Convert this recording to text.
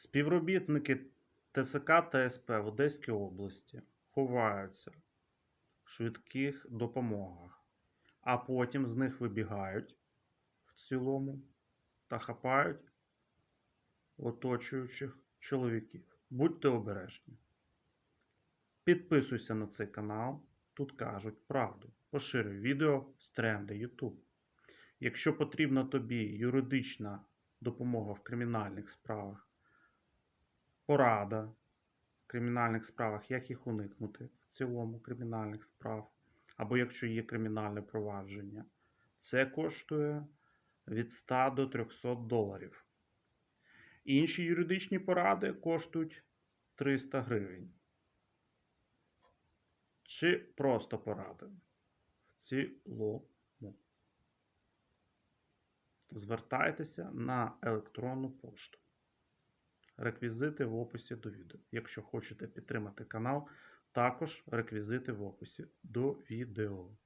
Співробітники ТСК та СП в Одеській області ховаються в швидких допомогах, а потім з них вибігають в цілому та хапають оточуючих чоловіків. Будьте обережні. Підписуйся на цей канал. Тут кажуть правду. Поширюй відео в тренди YouTube. Якщо потрібна тобі юридична допомога в кримінальних справах, порада в кримінальних справах, як їх уникнути в цілому кримінальних справ, або якщо є кримінальне провадження, це коштує від 100 до 300 доларів. Інші юридичні поради коштують 300 гривень. Чи просто поради в цілому. Звертайтеся на електронну пошту. Реквізити в описі до відео. Якщо хочете підтримати канал, також реквізити в описі до відео.